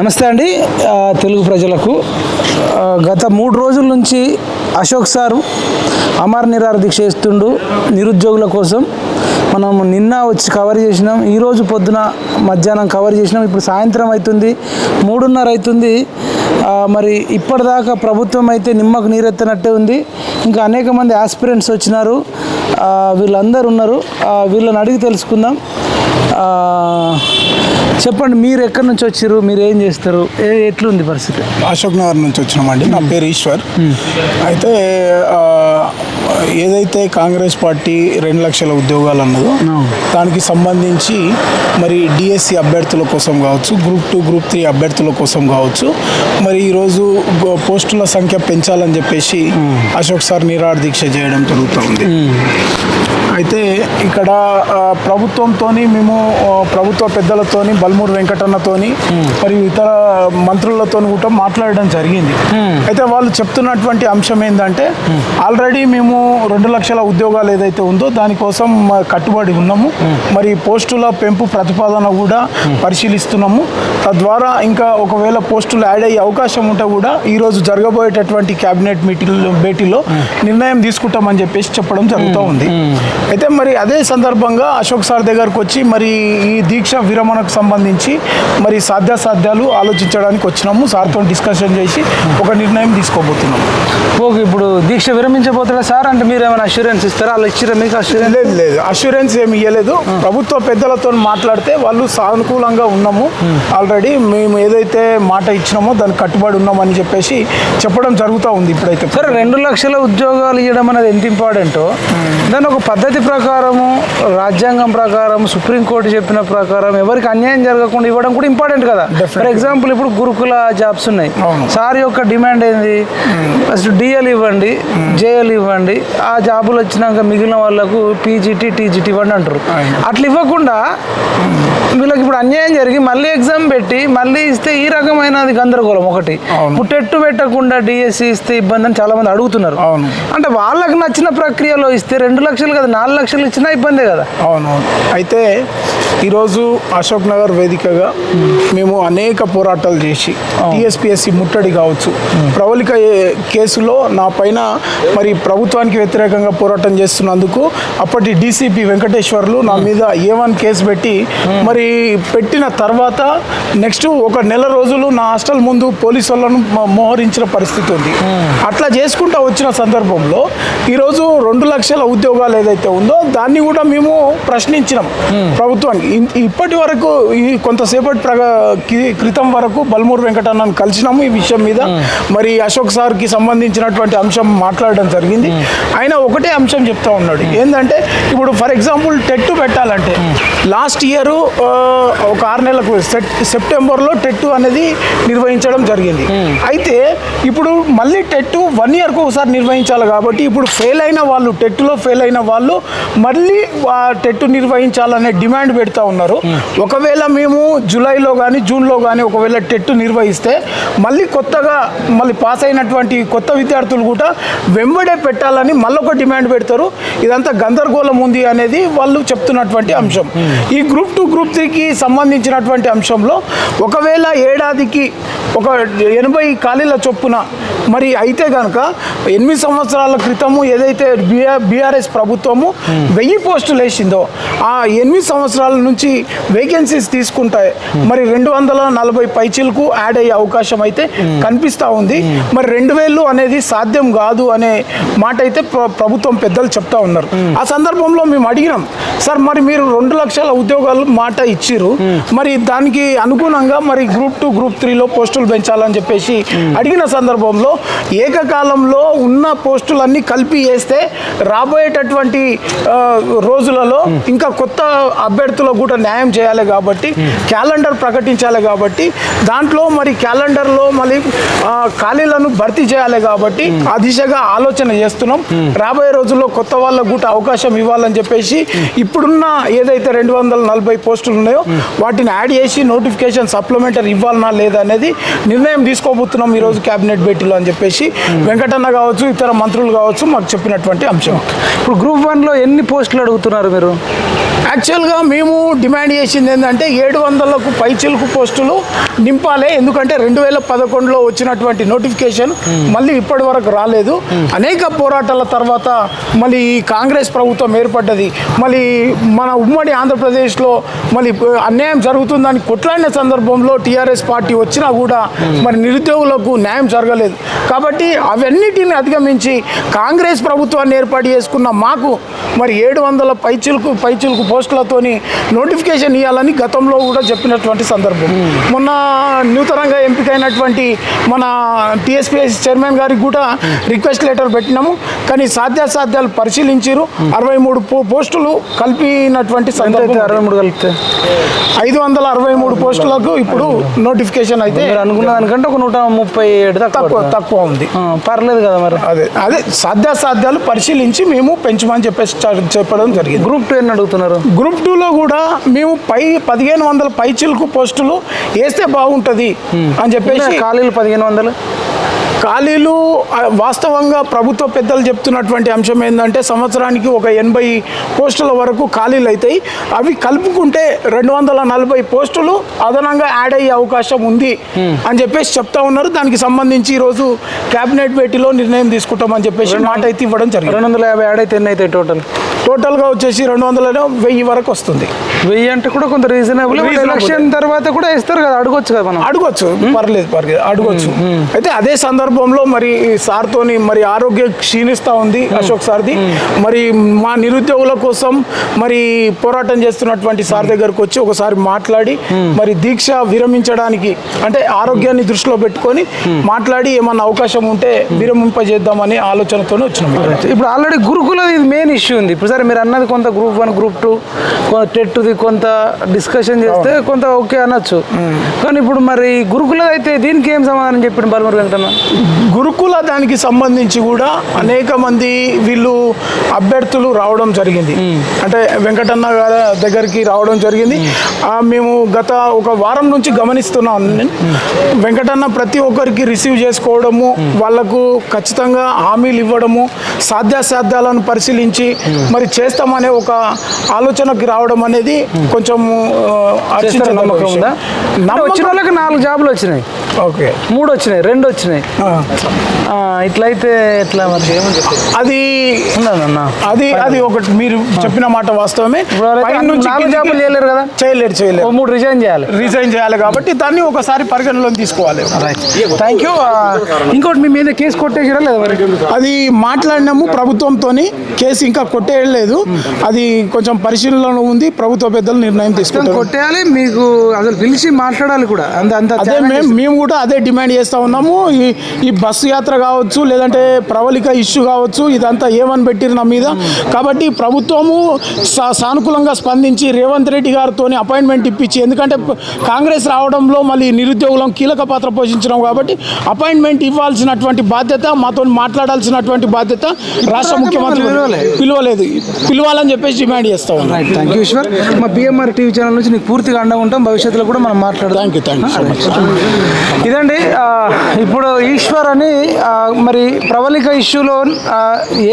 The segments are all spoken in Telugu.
నమస్తే అండి. తెలుగు ప్రజలకు. గత మూడు రోజుల నుంచి అశోక్ సారు అమర్ నిరార దీక్ష చేస్తుండు నిరుద్యోగుల కోసం. మనం నిన్న వచ్చి కవర్ చేసినాం. ఈరోజు పొద్దున మధ్యాహ్నం కవర్ చేసినాం. ఇప్పుడు సాయంత్రం అవుతుంది మూడున్నర అవుతుంది మరి ఇప్పటిదాకా ప్రభుత్వం అయితే నిమ్మకు నీరెత్తనట్టే ఉంది. ఇంకా అనేక మంది ఆస్పిరెంట్స్ వచ్చినారు. వీళ్ళందరూ ఉన్నారు. వీళ్ళని అడిగి తెలుసుకుందాం. చెప్పండి మీరు ఎక్కడి నుంచి వచ్చారు మీరు ఏం చేస్తారు? ఏ ఎట్లుంది పరిస్థితి? అశోక్ నగర్ నుంచి వచ్చినామండి. నా పేరు ఈశ్వర్. అయితే ఏదైతే కాంగ్రెస్ పార్టీ రెండు లక్షల ఉద్యోగాలు అన్నదో దానికి సంబంధించి మరి డిఎస్సి అభ్యర్థుల కోసం కావచ్చు గ్రూప్ టూ గ్రూప్ త్రీ అభ్యర్థుల కోసం కావచ్చు మరి ఈరోజు పోస్టుల సంఖ్య పెంచాలని చెప్పేసి అశోక్ సార్ నిరాహార దీక్ష చేయడం జరుగుతుంది. అయితే ఇక్కడ ఆ, ప్రభుత్వంతోని మేము ప్రభుత్వ పెద్దలతోని బల్మూరు వెంకటన్నతోని మరియు ఇతర మంత్రులతోని కూడా మాట్లాడడం జరిగింది. అయితే వాళ్ళు చెప్తున్నటువంటి అంశం ఏంటంటే ఆల్రెడీ మేము రెండు లక్షల ఉద్యోగాలు ఏదైతే ఉందో దానికోసం కట్టుబడి ఉన్నాము. మరి పోస్టుల పెంపు ప్రతిపాదన కూడా పరిశీలిస్తున్నాము. తద్వారా ఇంకా ఒకవేళ పోస్టులు యాడ్ అయ్యే అవకాశం ఉంటే కూడా ఈరోజు జరగబోయేటటువంటి క్యాబినెట్ మీటింగ్ భేటీలో నిర్ణయం తీసుకుంటామని చెప్పేసి చెప్పడం జరుగుతూ ఉంది. అయితే మరి అదే సందర్భంగా అశోక్ సార్ దగ్గరకు వచ్చి మరి ఈ దీక్ష విరమణకు సంబంధించి మరి సాధ్యాసాధ్యాలు ఆలోచించడానికి వచ్చినాము. సార్తో డిస్కషన్ చేసి ఒక నిర్ణయం తీసుకోబోతున్నాము. ఓకే ఇప్పుడు దీక్ష విరమించబోతారా సార్ అంటే మీరు ఏమైనా అష్యూరెన్స్ ఇస్తారా? వాళ్ళు ఇచ్చిరా మీకు అష్యూరెన్స్ లేదు లేదు. అష్యూరెన్స్ ఏమి ఇవ్వలేదు ప్రభుత్వ పెద్దలతో మాట్లాడితే వాళ్ళు సానుకూలంగా ఉన్నాము. ఆల్రెడీ మేము ఏదైతే మాట ఇచ్చినామో దానికి కట్టుబడి ఉన్నామని చెప్పేసి చెప్పడం జరుగుతూ ఉంది ఇప్పుడైతే. సరే రెండు లక్షల ఉద్యోగాలు ఇవ్వడం అనేది ఎంత ఇంపార్టెంటో దాని ఒక పద్ధతి ప్రకారము రాజ్యాంగం ప్రకారం సుప్రీంకోర్టు చెప్పిన ప్రకారం ఎవరికి అన్యాయం జరగకుండా ఇవ్వడం కూడా ఇంపార్టెంట్ కదా? ఫర్ ఎగ్జాంపుల్ ఇప్పుడు గురుకుల జాబ్స్ ఉన్నాయి. సార్ యొక్క డిమాండ్ ఏంది? ఫస్ట్ డిఎల్ ఇవ్వండి జేఎల్ ఇవ్వండి ఆ జాబులు వచ్చినాక మిగిలిన వాళ్ళకు పీజీటీ టీజీటీ ఇవ్వండి అంటారు. అట్లా ఇవ్వకుండా వీళ్ళకి ఇప్పుడు అన్యాయం జరిగి మళ్ళీ ఎగ్జామ్ పెట్టి మళ్ళీ ఇస్తే ఈ రకమైనది గందరగోళం ఒకటి. అవును. ఇప్పుడు టెట్టు పెట్టకుండా డిఎస్సి ఇస్తే ఇబ్బంది అని చాలా మంది అడుగుతున్నారు. అవును. అంటే వాళ్ళకి నచ్చిన ప్రక్రియలో ఇస్తే రెండు లక్షలు కదా నాలుగు లక్షలు ఇచ్చినా ఇబ్బందే కదా. అవును. అయితే ఈరోజు అశోక్ నగర్ వేదికగా మేము అనేక పోరాటాలు చేసి టీఎస్పిఎస్సి ముట్టడి కావచ్చు. ప్రవళిక కేసులో నా పైన మరి ప్రభుత్వానికి వ్యతిరేకంగా పోరాటం చేస్తున్నందుకు అప్పటి డీసీపీ వెంకటేశ్వర్లు నా మీద ఏ వన్ కేసు పెట్టి మరి పెట్టిన తర్వాత నెక్స్ట్ ఒక నెల రోజులు నా హాస్టల్ ముందు పోలీసు వాళ్ళను మోహరించిన పరిస్థితి ఉంది. అట్లా చేసుకుంటూ వచ్చిన సందర్భంలో ఈరోజు రెండు లక్షల ఉద్యోగాలు ఏదైతే ఉందో దాన్ని కూడా మేము ప్రశ్నించినాం ప్రభుత్వానికి. ఇప్పటి వరకు ఈ కొంతసేపటి క్రితం వరకు బల్మూరు వెంకటన్నను కలిసినాము ఈ విషయం మీద. మరి అశోక్ సార్కి సంబంధించినటువంటి అంశం మాట్లాడడం జరిగింది. ఆయన ఒకటే అంశం చెప్తా ఉన్నాడు. ఏంటంటే ఇప్పుడు ఫర్ ఎగ్జాంపుల్ టెట్ పెట్టాలంటే లాస్ట్ ఇయర్ ఒక ఆరు నెలలకు సెట్ సెప్టెంబర్లో టెట్ అనేది నిర్వహించడం జరిగింది. అయితే ఇప్పుడు మళ్ళీ టెట్ వన్ ఇయర్కు ఒకసారి నిర్వహించాలి కాబట్టి ఇప్పుడు ఫెయిల్ అయిన వాళ్ళు టెట్లో ఫెయిల్ అయిన వాళ్ళు మళ్ళీ టెట్టు టెట్ నిర్వహించాలనే డిమాండ్ పెడతా ఉన్నారు. ఒకవేళ మేము జూలైలో కానీ జూన్లో కానీ ఒకవేళ టెట్ నిర్వహిస్తే మళ్ళీ కొత్తగా మళ్ళీ పాస్ అయినటువంటి కొత్త విద్యార్థులు కూడా వెంబడే పెట్టాలని మళ్ళొక డిమాండ్ పెడతారు. ఇదంతా గందరగోళం ఉంది అనేది వాళ్ళు చెప్తున్నటువంటి అంశం. ఈ గ్రూప్ టూ గ్రూప్ త్రీకి సంబంధించినటువంటి అంశంలో ఒకవేళ ఏడాదికి ఒక ఎనభై ఖాళీల చొప్పున మరి అయితే కనుక ఎనిమిది సంవత్సరాల క్రితము ఏదైతే బిఆర్ బీఆర్ఎస్ ప్రభుత్వము వెయ్యి పోస్టులు వేసిందో ఆ ఎనిమిది సంవత్సరాల నుంచి వేకెన్సీస్ తీసుకుంటాయి మరి రెండు వందల నలభై పైచీలకు యాడ్ అయ్యే అవకాశం అయితే కనిపిస్తూ ఉంది. మరి రెండు వేలు అనేది సాధ్యం కాదు అనే మాట అయితే ప్ర- ప్రభుత్వం పెద్దలు చెప్తా ఉన్నారు. ఆ సందర్భంలో మేము అడిగినాం సార్ మరి మీరు రెండు లక్షల ఉద్యోగాలు మాట ఇచ్చిర్రు. మరి దానికి అనుగుణంగా మరి గ్రూప్ టూ గ్రూప్ త్రీలో పోస్టులు పెంచాలని చెప్పేసి అడిగిన సందర్భంలో ఏకకాలంలో ఉన్న పోస్టులన్నీ కలిపి వేస్తే రాబోయేటటువంటి రోజులలో ఇంకా కొత్త అభ్యర్థులకు కూడా న్యాయం చేయాలి కాబట్టి క్యాలెండర్ ప్రకటించాలి కాబట్టి దాంట్లో మరి క్యాలెండర్లో మళ్ళీ ఖాళీలను భర్తీ చేయాలి కాబట్టి ఆ దిశగా ఆలోచన చేస్తున్నాం. రాబోయే రోజుల్లో కొత్త వాళ్ళకు కూడా అవకాశం ఇవ్వాలని చెప్పేసి ఇప్పుడున్న ఏదైతే రెండు వందల నలభై పోస్టులు ఉన్నాయో వాటిని యాడ్ చేసి నోటిఫికేషన్ సప్లిమెంటరీ ఇవ్వాలనా లేదా అనేది నిర్ణయం తీసుకోబోతున్నాం ఈరోజు క్యాబినెట్ భేటీలో అని చెప్పేసి. వెంకటన్న కావచ్చు ఇతర మంత్రులు కావచ్చు మాకు చెప్పినటువంటి అంశం. ఇప్పుడు గ్రూప్ వన్లో ఎన్ని పోస్టులు అడుగుతున్నారు మీరు? యాక్చువల్గా మేము డిమాండ్ చేసింది ఏంటంటే ఏడు వందలకు పైచిలుకు పోస్టులు నింపాలి. ఎందుకంటే రెండు వేల పదకొండులో వచ్చినటువంటి నోటిఫికేషన్ మళ్ళీ ఇప్పటి వరకు రాలేదు. అనేక పోరాటాల తర్వాత మళ్ళీ ఈ కాంగ్రెస్ ప్రభుత్వం ఏర్పడ్డది. మళ్ళీ మన ఉమ్మడి ఆంధ్రప్రదేశ్లో మళ్ళీ అన్యాయం జరుగుతుందని కొట్లాడిన సందర్భంలో టీఆర్ఎస్ పార్టీ వచ్చినా కూడా మరి నిరుద్యోగులకు న్యాయం జరగలేదు. కాబట్టి అవన్నిటిని అధిగమించి కాంగ్రెస్ ప్రభుత్వాన్ని ఏర్పాటు చేసుకున్న మాకు మరి ఏడు వందల పైచిలుకు పైచిలుకు పోస్టులతోని నోటిఫికేషన్ ఇవ్వాలని గతంలో కూడా చెప్పినటువంటి సందర్భం. మొన్న నూతనంగా ఎంపికైనటువంటి మన టీఎస్పీఎస్ చైర్మన్ గారికి కూడా రిక్వెస్ట్ లెటర్ పెట్టినాము. కానీ సాధ్యాసాధ్యాలు పరిశీలించారు అరవై మూడు పో- పోస్టులు కలిపినటువంటి సందర్భం అరవై మూడు కలిపితే? ఐదు వందల అరవై మూడు పోస్టులకు ఇప్పుడు నోటిఫికేషన్ అయితే అనుకున్న దానికంటే ఒక నూట ముప్పై ఏడు తక్కువ తక్కువ ఉంది. పర్లేదు కదా మరి. అదే అదే సాధ్యాసాధ్యాలు పరిశీలించి మేము పెంచమని చెప్పేసి చెప్పడం జరిగింది. గ్రూప్ టూ ఎన్ని అడుగుతున్నారు? గ్రూప్ టూలో కూడా మేము పై పదిహేను వందల పైచిలకు పోస్టులు వేస్తే బాగుంటుంది అని చెప్పేసి ఖాళీలు పదిహేను వందలు? ఖాళీలు వాస్తవంగా ప్రభుత్వ పెద్దలు చెప్తున్నటువంటి అంశం ఏంటంటే సంవత్సరానికి ఒక ఎనభై పోస్టుల వరకు ఖాళీలు అవుతాయి అవి కలుపుకుంటే రెండు వందల నలభై పోస్టులు అదనంగా యాడ్ అయ్యే అవకాశం ఉంది అని చెప్పేసి చెప్తా ఉన్నారు. దానికి సంబంధించి ఈరోజు కేబినెట్ భేటీలో నిర్ణయం తీసుకుంటామని చెప్పేసి మాట అయితే ఇవ్వడం జరిగింది. రెండు వందల యాభై యాడ్ అయితే ఎన్ని అవుతాయి టోటల్? టోటల్గా వచ్చేసి రెండు వందల వెయ్యి వరకు వస్తుంది. వెయ్యి అంటే కూడా కొంత రీజనబుల్. ఎలక్షన్ తర్వాత కూడా ఇస్తారు కదా అడగొచ్చు కదా మనం. అడగొచ్చు. పర్లేదు పర్లేదు అడగొచ్చు. అయితే అదే సందర్భంలో మరి సార్తోని మరి ఆరోగ్యం క్షీణిస్తూ ఉంది అశోక్ సార్ది. మరి మా నిరుద్యోగుల కోసం మరి పోరాటం చేస్తున్నటువంటి సార్ దగ్గరకు వచ్చి ఒకసారి మాట్లాడి మరి దీక్ష విరమించడానికి అంటే ఆరోగ్యాన్ని దృష్టిలో పెట్టుకొని మాట్లాడి ఏమన్నా అవకాశం ఉంటే విరమింపజేద్దామనే ఆలోచనతోనే వచ్చినాం. ఇప్పుడు ఆల్రెడీ గురుకుల ఇది మెయిన్ ఇష్యూ ఉంది. ఇప్పుడు సరే మీరు అన్నది కొంత గ్రూప్ వన్ గ్రూప్ టూ టెట్ది కొంత డిస్కషన్ చేస్తే కొంత ఓకే అనొచ్చు. కానీ ఇప్పుడు మరి గురుకుల అయితే దీనికి ఏం సమాధానం చెప్పిండు బలమూరు వెంకటన్న? గురుకుల దానికి సంబంధించి కూడా అనేక మంది వీళ్ళు అభ్యర్థులు రావడం జరిగింది. అంటే వెంకటన్న గారి దగ్గరికి రావడం జరిగింది. మేము. గత ఒక వారం నుంచి గమనిస్తున్నాం. నేను. వెంకటన్న ప్రతి ఒక్కరికి రిసీవ్ చేసుకోవడము వాళ్ళకు ఖచ్చితంగా హామీలు ఇవ్వడము సాధ్యాసాధ్యాలను పరిశీలించి మరి చేస్తామనే ఒక ఆలోచనకి రావడం అనేది కొంచెం నమ్మకం నాలుగు జాబులు వచ్చినాయి. ఓకే. మూడు వచ్చినాయి రెండు వచ్చినాయి. ఇట్లయితే ఎట్లా మరి? అది అది అది ఒకటి మీరు చెప్పిన మాట వాస్తవమే. చేయలేరు కదా? చేయలేరు చేయలేరు. మూడు రిజైన్ చేయాలి. రిజైన్ చేయాలి కాబట్టి దాన్ని ఒకసారి పరిగణలోకి తీసుకోవాలి. థ్యాంక్ యూ ఇంకోటి మీ మీద కేసు కొట్టేసిరా లేదా అది మాట్లాడినాము ప్రభుత్వంతో కేసు ఇంకా కొట్టేయలేదు. అది కొంచెం పరిశీలనలో ఉంది ప్రభుత్వ పెద్దలు నిర్ణయం తీసుకుంటారు. కొట్టేయాలి మీకు అసలు పిలిచి మాట్లాడాలి కూడా. అంత అంత అదే మేము మేము కూడా అదే డిమాండ్ చేస్తా ఉన్నాము. ఈ ఈ బస్సు యాత్ర కావచ్చు లేదంటే ప్రవళిక ఇష్యూ కావచ్చు ఇదంతా ఏమని పెట్టిరు నా మీద. కాబట్టి ప్రభుత్వము సానుకూలంగా స్పందించి రేవంత్ రెడ్డి గారితో అపాయింట్మెంట్ ఇప్పించి ఎందుకంటే కాంగ్రెస్ రావడంలో మళ్ళీ నిరుద్యోగులం కీలక పాత్ర పోషించడం కాబట్టి అపాయింట్మెంట్ ఇవ్వాల్సినటువంటి బాధ్యత మాతో మాట్లాడాల్సినటువంటి బాధ్యత రాష్ట్ర ముఖ్యమంత్రి పిలవలే. పిలవలేదు. పిలవాలని చెప్పేసి డిమాండ్ చేస్తా ఉన్నాం. థ్యాంక్ యూ ఈశ్వర్ మా బిఎంఆర్ టీవీ ఛానల్ నుంచి నీకు పూర్తిగా అండగా ఉంటాం. భవిష్యత్తులో కూడా మనం మాట్లాడదాం. థ్యాంక్ యూ థ్యాంక్ యూ ఇదండి ఇప్పుడు ఈశ్వర్ అని మరి ప్రవళిక ఇష్యూలో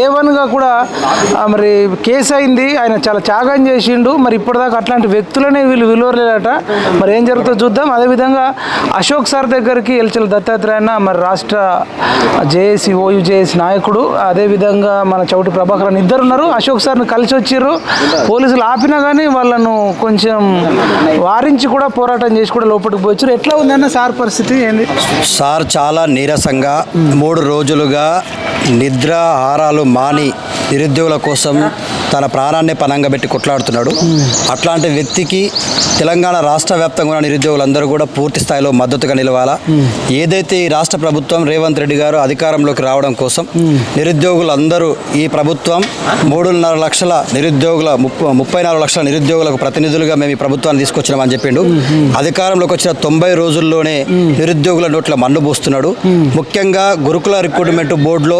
ఏ వన్గా కూడా మరి కేసు అయింది. ఆయన చాలా త్యాగం చేసిండు. మరి ఇప్పటిదాకా అట్లాంటి వ్యక్తులనే వీళ్ళు విలువలేదట. మరి ఏం జరుగుతుందో చూద్దాం. అదేవిధంగా అశోక్ సార్ దగ్గరికి ఎల్చల దత్తాత్రేయన మరి రాష్ట్ర జేఏసీ ఓయూ జేఏసీ నాయకుడు. అదేవిధంగా మన చౌటి అని ఇద్దరు ఉన్నారు. అశోక్ సార్ని కలిసి వచ్చిర్రు. పోలీసులు ఆపినా కానీ వాళ్ళను కొంచెం వారించి కూడా పోరాటం చేసి కూడా లోపలికి పోయారు ఎట్లా ఉందన్న సార్ పరిస్థితి? ఏంది? సార్ చాలా నీరసంగా మూడు రోజులుగా నిద్రాహారాలు మాని నిరుద్యోగుల కోసం తన ప్రాణాన్ని పనంగా పెట్టి కొట్లాడుతున్నాడు. అట్లాంటి వ్యక్తికి తెలంగాణ రాష్ట్ర వ్యాప్తంగా ఉన్న నిరుద్యోగులందరూ కూడా పూర్తి స్థాయిలో మద్దతుగా నిలవాలా? ఏదైతే ఈ రాష్ట్ర ప్రభుత్వం రేవంత్ రెడ్డి గారు అధికారంలోకి రావడం కోసం నిరుద్యోగులందరూ ఈ ప్రభుత్వం మూడున్నర లక్షల నిరుద్యోగుల ముప్ప ముప్పై నాలుగు లక్షల నిరుద్యోగులకు ప్రతినిధులుగా మేము ఈ ప్రభుత్వాన్ని తీసుకొచ్చినామని చెప్పిండు. అధికారంలోకి వచ్చిన తొంభై రోజుల్లోనే నిరుద్యోగుల నోట్ల మన్ను పోస్తున్నాడు. ముఖ్యంగా గురుకుల రిక్రూట్మెంట్ బోర్డులో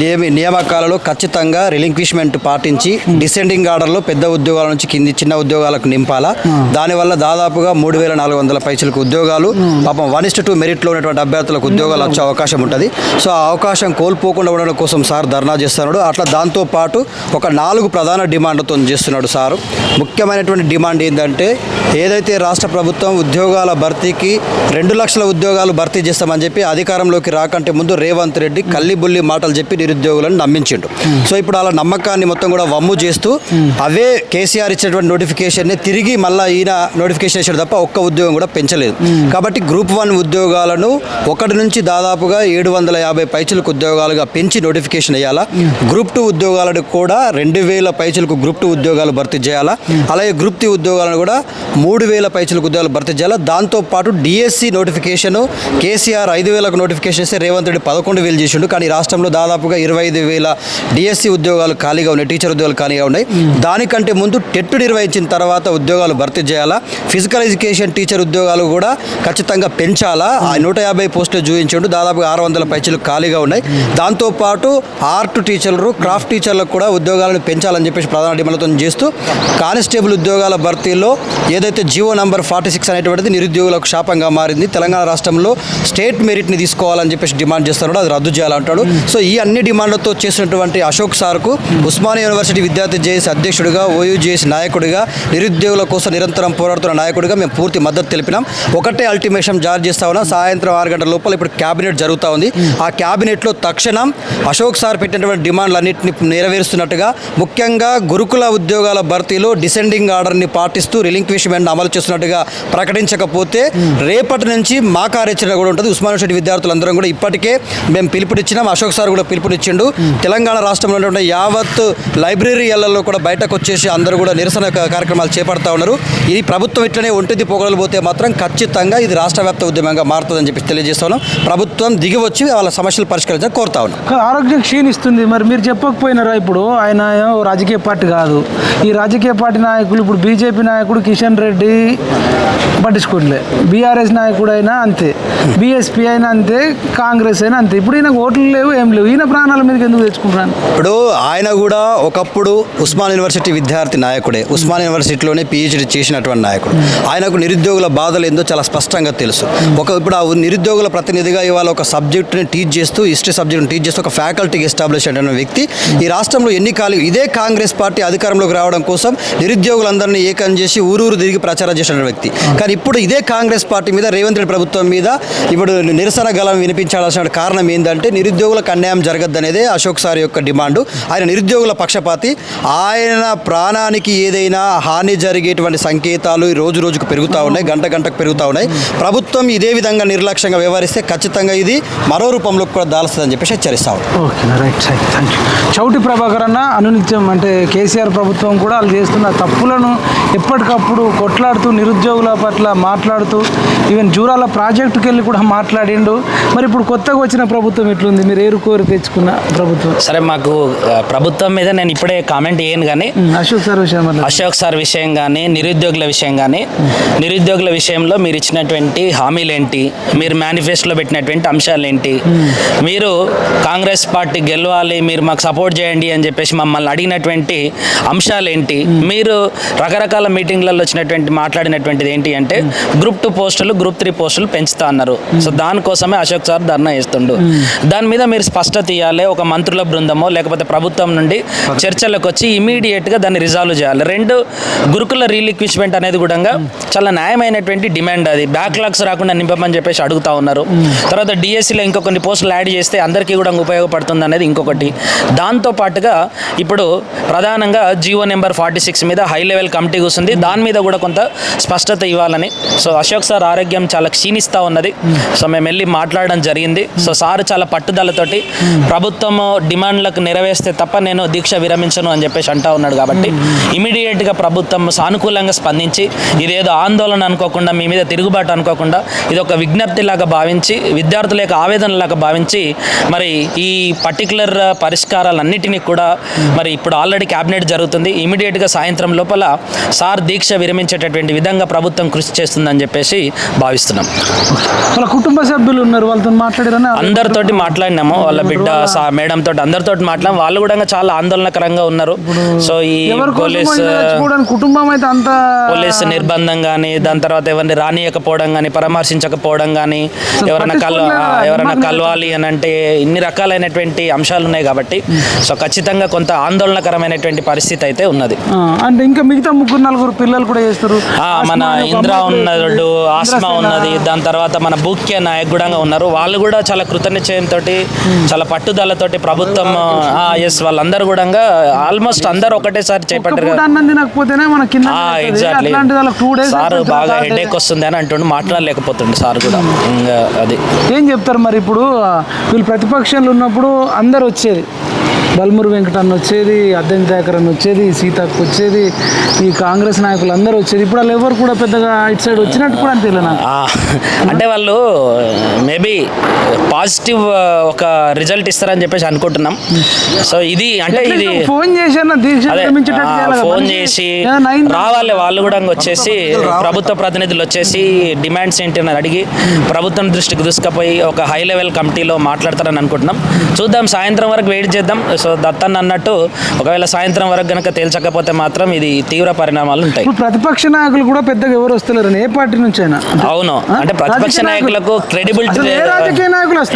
నియమి నియామకాలలో ఖచ్చితంగా రిలింక్విష్మెంట్ పాటించి డిసెండింగ్ ఆర్డర్లో పెద్ద ఉద్యోగాల నుంచి కింది చిన్న ఉద్యోగాలకు నింపాలా. దానివల్ల దాదాపుగా మూడు వేల నాలుగు వందల పైసలకు ఉద్యోగాలు పాపం వన్ ఇస్ట్ టూ మెరిట్లో ఉన్నటువంటి అభ్యర్థులకు ఉద్యోగాలు వచ్చే అవకాశం ఉంటుంది. సో ఆ అవకాశం కోల్పోకుండా ఉండడం కోసం సార్ ధర్నా చేస్తున్నాడు. అట్లా దాంతో పాటు ఒక నాలుగు ప్రధాన డిమాండ్లతో చేస్తున్నాడు సారు. ముఖ్యమైనటువంటి డిమాండ్ ఏంటంటే ఏదైతే రాష్ట్ర ప్రభుత్వం ఉద్యోగాల భర్తీకి రెండు లక్షల ఉద్యోగాలు భర్తీ చేస్తామని చెప్పి అధికారంలోకి రాకంటే ముందు రేవంత్ రెడ్డి కల్లిబుల్లి మాటలు చెప్పి నిరుద్యోగులను నమ్మించిండు. సో ఇప్పుడు అలా నమ్మకాన్ని మొత్తం కూడా వమ్ము చేస్తూ అవే కేసీఆర్ ఇచ్చినటువంటి నోటిఫికేషన్ని తిరిగి మళ్ళీ ఈయన నోటిఫికేషన్ ఇచ్చాడు తప్ప ఒక్క ఉద్యోగం కూడా పెంచలేదు. కాబట్టి గ్రూప్ వన్ ఉద్యోగాలను ఒకటి నుంచి దాదాపుగా ఏడు వందల యాభై పైచులకు ఉద్యోగాలుగా పెంచి నోటిఫికేషన్ వేయాలా? గ్రూప్ టూ ఉద్యోగాలను కూడా రెండు వేల పైచులకు గ్రూప్ టూ ఉద్యోగాలు భర్తీ చేయాలా? అలాగే గ్రూప్ త్రీ ఉద్యోగాలను కూడా మూడు వేల పైచులకు ఉద్యోగాలు భర్తీ చేయాలా? దాంతోపాటు డిఎస్సి నోటిఫికేషన్ కేసీఆర్ ఐదు వేలకు నోటిఫికేషన్ ఇస్తే రేవంత్ రెడ్డి పదకొండు వేలు చేసిండు. కానీ రాష్ట్రంలో దాదాపుగా ఇరవై ఐదు వేల డిఎస్సి ఉద్యోగాలు ఖాళీగా ఉన్నాయి టీచర్ ఉద్యోగాలు ఖాళీగా ఉన్నాయి. దానికంటే ముందు టెట్ నిర్వహించిన తర్వాత ఉద్యోగాలు భర్తీ చేయాలా? ఫిజికల్ ఎడ్యుకేషన్ టీచర్ ఉద్యోగాలు కూడా ఖచ్చితంగా పెంచాలా? ఆ నూట యాభై పోస్టులు చూపించండు. దాదాపుగా ఆరు వందల పైచలు ఖాళీగా ఉన్నాయి. దాంతోపాటు ఆర్ట్ టీచర్లు క్రాఫ్ట్ టీచర్లకు కూడా ఉద్యోగాలను పెంచాలని చెప్పేసి ప్రధాన డిమాండ్లతో చేస్తూ కానిస్టేబుల్ ఉద్యోగాల భర్తీలో ఏదైతే జియో నంబర్ ఫార్టీ సిక్స్ అనేటువంటిది నిరుద్యోగులకు శాపంగా మారింది తెలంగాణ రాష్ట్రంలో స్టేట్ మెరిట్ని తీసుకోవాలని చెప్పేసి డిమాండ్ చేస్తున్నాడు అది రద్దు చేయాలంటాడు. సో ఈ అన్ని డిమాండ్లతో చేసినటువంటి అశోక్ సార్కు ఉస్మానియా యూనివర్సిటీ విద్యార్థి జేఏసీ అధ్యక్షుడిగా ఓయూజేఎస్ నాయకుడిగా నిరుద్యోగుల కోసం నిరంతరం పోరాడుతున్న నాయకుడిగా మేము పూర్తి మద్దతు తెలిపినాం. ఒకటే అల్టిమేషన్ జారీ చేస్తా ఉన్నాం. సాయంత్రం ఆరు గంటల లోపల ఇప్పుడు క్యాబినెట్ జరుగుతూ ఉంది. ఆ క్యాబినెట్లో తక్షణం అశోక్ సార్ పెట్టినటువంటి డిమాండ్లన్నింటినీ నెరవేరుస్తున్నట్టుగా ముఖ్యంగా గురుకుల ఉద్యోగాల భర్తీలో డిసెండింగ్ ఆర్డర్ని పాటిస్తూ రిలింక్విష్మెంట్ అమలు చేస్తున్నట్టుగా ప్రకటించకపోతే రేపటి నుంచి మా కార్యాచరణ కూడా ఉంటుంది. ఉస్మాన్ యూనివర్సిటీ విద్యార్థులందరం కూడా ఇప్పటికే మేము పిలుపునిచ్చినాం. అశోక్ సార్ కూడా పిలుపునిచ్చిండు. తెలంగాణ రాష్ట్రంలో ఉన్నటువంటి యావత్ లైబ్రరీలలో కూడా బయటకు వచ్చేసి అందరూ కూడా నిరసన కార్యక్రమాలు చేపడతా ఉన్నారు. ఇది ప్రభుత్వం ఇట్లనే ఒంటిది పొగడలు పోతే మాత్రం ఖచ్చితంగా ఇది రాష్ట్ర వ్యాప్త ఉద్యమంగా మారుతుందని చెప్పి తెలియజేస్తున్నాం ప్రభుత్వం దిగి వచ్చి వాళ్ళ సమస్యలు పరిష్కరించాలని కోరుతా ఉన్నాం. ఆరోగ్యం క్షీణిస్తుంది. మరి మీరు చెప్పకపోయినారా ఇప్పుడు? ఆయన రాజకీయ పార్టీ కాదు. ఈ రాజకీయ పార్టీ నాయకులు ఇప్పుడు బీజేపీ నాయకుడు కిషన్ రెడ్డి పట్టించుకోవట్లే బీఆర్ఎస్ నాయకుడు అయినా అంతే. బీఎస్పీ అయినా అంతే. కాంగ్రెస్ అయినా అంతే. ఇప్పుడు ఈయన ఓట్లు లేవు ఏం లేవు. ఈయన ప్రాణాల మీదకి ఎందుకు తెచ్చుకుంటాను ఇప్పుడు ఆయన కూడా ఒకప్పుడు ఉస్మాన్ యూనివర్సిటీ విద్యార్థి నాయకుడే. ఉస్మాన్ యూనివర్సిటీలోనే పిహెచ్డి చేసినటువంటి నాయకుడు. ఆయనకు నిరుద్యోగుల బాధలు ఏందో చాలా స్పష్టంగా తెలుసు. ఒక ఇప్పుడు ఆ నిరుద్యోగుల ప్రతినిధిగా ఇవాళ ఒక సబ్జెక్టుని టీచ్ చేస్తూ హిస్టరీ సబ్జెక్ట్ని టీచ్ చేస్తూ ఒక ఫ్యాకల్టీకి ఎస్టాబ్లిష్ అయిన వ్యక్తి. ఈ రాష్ట్రంలో ఎన్ని ఇదే కాంగ్రెస్ పార్టీ అధికారంలోకి రావడం కోసం నిరుద్యోగులందరినీ ఏకం చేసి ఊరూరు తిరిగి ప్రచారం చేసిన వ్యక్తి. కానీ ఇప్పుడు ఇదే కాంగ్రెస్ పార్టీ మీద రేవంత్ రెడ్డి ప్రభుత్వం మీద ఇప్పుడు నిరసన గలం వినిపించాల్సిన కారణం ఏంటంటే నిరుద్యోగులకు అన్యాయం జరగద్దనేదే అశోక్ సార్ యొక్క డిమాండు. ఆయన నిరుద్యోగుల పక్షపాతి. ఆయన ప్రాణానికి ఏదైనా హాని జరిగేటువంటి సంకేతాలు ఈ రోజు రోజుకు పెరుగుతూ ఉన్నాయి గంట గంటకు పెరుగుతూ ఉన్నాయి. ప్రభుత్వం ఇదే విధంగా నిర్లక్ష్యంగా వ్యవహరిస్తే ఖచ్చితంగా ఇది మరో రూపంలో కూడా దాల్స్తుందని చెప్పేసి హెచ్చరిస్తా ఓకే రైట్ చౌటి ప్రభాకర్ అన్న అనునిత్యం అంటే కేసీఆర్ ప్రభుత్వం కూడా వాళ్ళు చేస్తున్న తప్పులను ఎప్పటికప్పుడు కొట్లాడుతూ నిరుద్యోగుల పట్ల మాట్లాడుతూ ఈవెన్ జూరాల ప్రాజెక్టుకి వెళ్ళి కూడా మాట్లాడిండు. మరి ఇప్పుడు కొత్తగా వచ్చిన ప్రభుత్వం ఎట్లుంది? మీరు ఏరుకోరు తెచ్చుకున్న ప్రభుత్వం? సరే మాకు ప్రభుత్వం మీద నేను ఇప్పుడే కామెంట్ చేయను కానీ అశోక్ సార్ విషయం అశోక్ సార్ విషయం కానీ నిరుద్యోగుల విషయం కానీ నిరుద్యోగుల విషయంలో మీరు ఇచ్చినటువంటి హామీలు ఏంటి మీరు మేనిఫెస్టోలో పెట్టినటువంటి అంశాలు ఏంటి మీరు కాంగ్రెస్ పార్టీ గెలవాలి మీరు మాకు సపోర్ట్ చేయండి అని చెప్పేసి మమ్మల్ని అడిగినటువంటి అంశాలు ఏంటి మీరు రకరకాల మీటింగ్లలో వచ్చినటువంటి మాట్లాడినటువంటిది ఏంటి అంటే గ్రూప్ టూ పోస్టులు గ్రూప్ త్రీ పోస్టులు పెంచుతా అన్నారు. సో దానికోసమే అశోక్ సార్ ధర్నా చేస్తుండు. దాని మీద మీరు స్పష్టత ఇవ్వాలి ఒక మంత్రుల బృందమో లేకపోతే ప్రభుత్వం నుండి చర్చలకు వచ్చి ఇమీడియట్గా దాన్ని రిజాల్వ్ చేయాలి. రెండు గురుకుల రీలిక్విష్మెంట్ అనేది కూడా చాలా న్యాయమైనటువంటి డిమాండ్ అది. బ్యాక్లాగ్స్ రాకుండా నింపమని చెప్పేసి అడుగుతా ఉన్నారు. తర్వాత డిఎస్సిలో ఇంకో కొన్ని పోస్టులు యాడ్ చేస్తే అందరికీ కూడా ఉపయోగపడుతుంది అనేది ఇంకొకటి. దాంతో పాటుగా ఇప్పుడు ప్రధానంగా జియో నెంబర్ ఫార్టీ సిక్స్ మీద హై లెవెల్ కమిటీ కూర్చుంది దాని మీద కూడా కొంత స్పష్టత ఇవ్వాలని. సో అశోక్ సార్ ఆరోగ్యం చాలా క్షీణిస్తూ ఉన్నది. సో మేము వెళ్ళి మాట్లాడడం జరిగింది. సో సార్ చాలా పట్టుదలతోటి ప్రభుత్వం డిమాండ్లకు నెరవేస్తే తప్ప నేను దీక్ష విరమించను అని చెప్పేసి అంటా ఉన్నాడు కాబట్టి ఇమీడియట్గా ప్రభుత్వం సానుకూలంగా స్పందించి ఇదేదో ఆందోళన అనుకోకుండా మీ మీద తిరుగుబాటు అనుకోకుండా ఇది ఒక విజ్ఞప్తిలాగా భావించి విద్యార్థుల యొక్క ఆవేదనలాగా భావించి మరి ఈ పర్టికులర్ పరిష్కారాలన్నిటినీ కూడా మరి ఇప్పుడు ఆల్రెడీ క్యాబినెట్ జరుగుతుంది. ఇమీడియట్గా సాయంత్రం లోపల సార్ దీక్ష విరమించేటటువంటి విధంగా ప్రభుత్వం కృషి చేస్తుందని చెప్పేసి భావిస్తున్నాం. వాళ్ళ కుటుంబ సభ్యులు ఉన్నారు వాళ్ళతో మాట్లాడారని అందరితోటి మాట్లాడినాము. వాళ్ళ బిడ్డ మేడం తోటి అందరితోటి మాట్లాడాం వాళ్ళు కూడా చాలా ఆందోళనకరంగా ఉన్నారు. సో ఈ పోలీస్ కుటుంబం అయితే అంత పోలీస్ నిర్బంధం కానీ దాని తర్వాత ఎవరిని రానియకపోవడం కానీ పరామర్శించకపోవడం కానీ ఎవరైనా కల్ ఎవరైనా కలవాలి అని అంటే ఇన్ని రకాలైనటువంటి అంశాలు ఉన్నాయి కాబట్టి సో ఖచ్చితంగా కొంత ఆందోళనకరమైనటువంటి పరిస్థితి అయితే ఉన్నది. అంటే ఇంకా మిగతా ముగ్గురు నలుగురు పిల్లలు కూడా చేస్తారు. మన ఇంద్ర ఉన్నాడు ఆస్మా ఇంద్రసేన. ఉన్నది దాని తర్వాత మన బూక్య నాయక్ కూడా ఉన్నారు. వాళ్ళు కూడా చాలా కృతనిశ్చయంతో చాలా పట్టుదలతోటి ప్రభుత్వం ఎస్ వాళ్ళందరూ కూడా ఆల్మోస్ట్ అందరూ ఒకటేసారి చేపట్టారు ఎగ్జాక్ట్లీ సార్ బాగా హెడేక్ వస్తుంది అని అంటుండు మాట్లాడలేకపోతుండు సార్ కూడా. ఇంకా అది. ఏం చెప్తారు మరి ఇప్పుడు వీళ్ళు ప్రతిపక్షంలో ఉన్నప్పుడు అందరు వచ్చేది. బల్మురు వెంకట అన్న వచ్చేది అద్దెం అన్న వచ్చేది సీతకు వచ్చేది ఈ కాంగ్రెస్ నాయకులు అందరూ వచ్చేది. ఇప్పుడు వాళ్ళు ఎవరు కూడా పెద్దగా ఇటు సైడ్ వచ్చినట్టు కూడా అనిపించలే నాకు ఆ, అంటే వాళ్ళు మేబీ పాజిటివ్ ఒక రిజల్ట్ ఇస్తారని చెప్పేసి అనుకుంటున్నాం. సో ఇది అంటే ఇది ఫోన్ చేసి. ఫోన్ చేసి? రావాలి వాళ్ళు కూడా వచ్చేసి ప్రభుత్వ ప్రతినిధులు వచ్చేసి డిమాండ్స్ ఏంటి అని అడిగి ప్రభుత్వం దృష్టికి దూసుకుపోయి ఒక హై లెవెల్ కమిటీలో మాట్లాడతారని అనుకుంటున్నాం. చూద్దాం సాయంత్రం వరకు వెయిట్ చేద్దాం. సో దత్తన్ అన్నట్టు ఒకవేళ సాయంత్రం వరకు గనక తేల్చకపోతే మాత్రం ఇది తీవ్ర పరిణామాలు ఉంటాయి. ప్రతిపక్ష నాయకులు కూడా పెద్దగా ఎవరు వస్తలేరు ఏ పార్టీ నుంచి అయినా. అవును? అంటే ప్రతిపక్ష. నాయకులకు క్రెడిబిలిటీ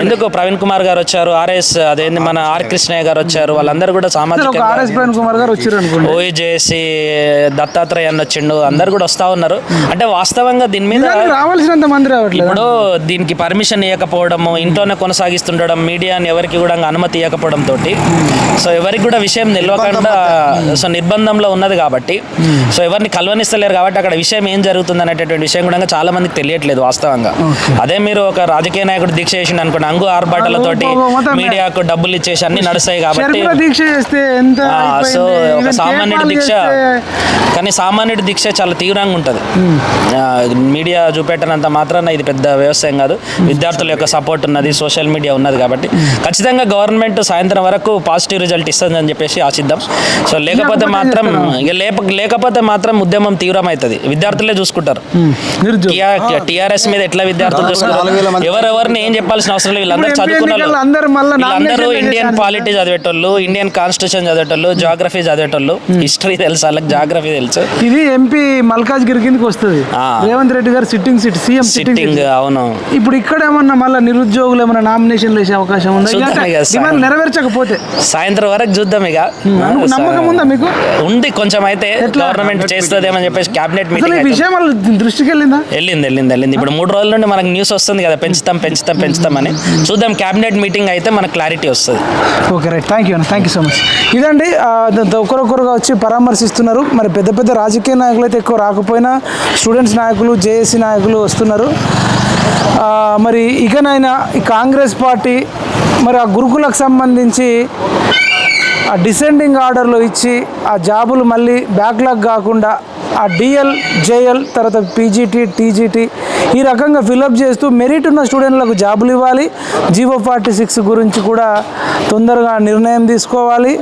ఎందుకు? ప్రవీణ్ కుమార్ గారు వచ్చారు ఆర్ఎస్ అదేంది మన ఆర్ కృష్ణయ్య గారు వచ్చారు వాళ్ళందరూ కూడా సామాజిక ప్రవీణ్ కుమార్ గారు వచ్చారు దత్తాత్రేయ అన్న వచ్చిండు అందరు కూడా వస్తా ఉన్నారు. అంటే వాస్తవంగా దీని మీద రావాల్సినంత మంది రావట్లేదు. ఇప్పుడు దీనికి పర్మిషన్ ఇవ్వకపోవడము ఇంట్లోనే కొనసాగిస్తుండడం మీడియాని ఎవరికి కూడా అనుమతి ఇవ్వకపోవడం తోటి సో ఎవరికి కూడా విషయం నిలవకుండా సో నిర్బంధంలో ఉన్నది కాబట్టి. సో ఎవరిని కలవనిస్తలేరు కాబట్టి అక్కడ విషయం ఏం జరుగుతుంది అనేటటువంటి విషయం కూడా చాలా మందికి తెలియట్లేదు వాస్తవంగా. అదే మీరు ఒక రాజకీయ నాయకుడు దీక్ష చేసిండు అనుకోండి అంగు ఆర్భాటాలతోటి మీడియాకు డబ్బులు ఇచ్చేసి అన్ని నడుస్తాయి కాబట్టి. సో? ఒక సామాన్యుడి దీక్ష. కానీ సామాన్యుడి దీక్ష చాలా తీవ్రంగా ఉంటుంది. మీడియా చూపెట్టనంత మాత్రాన ఇది పెద్ద వ్యవసాయం కాదు. విద్యార్థుల యొక్క సపోర్ట్ ఉన్నది సోషల్ మీడియా ఉన్నది కాబట్టి. ఖచ్చితంగా గవర్నమెంట్ సాయంత్రం వరకు పాజిటివ్ రిజల్ట్ ఇస్తుంది అని చెప్పేసి ఆశిద్దాం. సో లేకపోతే మాత్రం లేకపోతే మాత్రం ఉద్యమం తీవ్రమవుతుంది. విద్యార్థులే చూసుకుంటారు. టిఆర్ఎస్ మీద ఎట్లా విద్యార్థులు చూసుకుంటారు? ఎవరెవరిని ఏం చెప్పాల్సిన అవసరం లేదు. వీళ్ళందరూ ఇప్పుడు చదువుకున్న ఎంపీ వాళ్ళు. ఎన్నికల్లో అందరూ మళ్ళా వీళ్ళందరూ నామినేషన్ ఇండియన్. పాలిటీ చదివేటోళ్ళు ఇండియన్ కాన్స్టిట్యూషన్ చదివేటోళ్ళు జాగ్రఫీ చదివేటోళ్ళు హిస్టరీ తెలుసు వాళ్ళకి జాగ్రఫీ తెలుసు. ఇది ఎంపీ మల్కాజ్గిరి కిందకి వస్తుంది. ఆ. రేవంత్ రెడ్డి గారు సిట్టింగ్ సీట్ సీఎం సిట్టింగ్ అవును. ఇప్పుడు ఇక్కడ ఏమన్నా మళ్ళీ నిరుద్యోగులు ఏమన్నా నామినేషన్ వేసే అవకాశం ఉందా? నెరవేర్చకపోతే. సాయంత్రం వరకు చూద్దాం ఇక. నమ్మకం- ఉందా మీకు? ఉంది కొంచెం అయితే గవర్నమెంట్ చేస్తుందేమని చెప్పేసి క్యాబినెట్ మీటింగ్ విషయం దృష్టికి వెళ్ళిందా? వెళ్ళింది వెళ్ళింది వెళ్ళింది. ఇప్పుడు మూడు రోజుల నుండి మనకు న్యూస్ వస్తుంది కదా పెంచుతాం పెంచుతాం పెంచుతాం అని. చూద్దాం క్యాబినెట్ మీటింగ్ అయితే మనకు క్లారిటీ వస్తుంది. Okay right. థ్యాంక్ యూ అన్న. థ్యాంక్ యూ సో మచ్ ఇదండి ఒకరొకరుగా వచ్చి పరామర్శిస్తున్నారు. మరి పెద్ద పెద్ద రాజకీయ నాయకులు అయితే ఎక్కువ రాకపోయినా స్టూడెంట్స్ నాయకులు జేఏసీ నాయకులు వస్తున్నారు. మరి ఇకనైనా ఈ కాంగ్రెస్ పార్టీ మరి ఆ గురుకులకు సంబంధించి ఆ డిసెండింగ్ ఆర్డర్లో ఇచ్చి ఆ జాబులు మళ్ళీ బ్యాక్లాగ్ కాకుండా ఆ డిఎల్ జేఎల్ తర్వాత పీజీటీ టీజీటీ ఈ రకంగా ఫిలప్ చేస్తూ మెరిట్ ఉన్న స్టూడెంట్లకు జాబులు ఇవ్వాలి. జీవో ఫార్టీ సిక్స్ గురించి కూడా తొందరగా నిర్ణయం తీసుకోవాలి.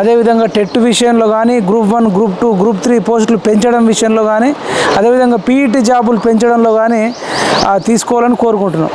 అదేవిధంగా టెట్ విషయంలో కానీ group one group two group three పోస్టులు పెంచడం విషయంలో కానీ అదేవిధంగా పీఈటీ జాబులు పెంచడంలో కానీ తీసుకోవాలని కోరుకుంటున్నాం.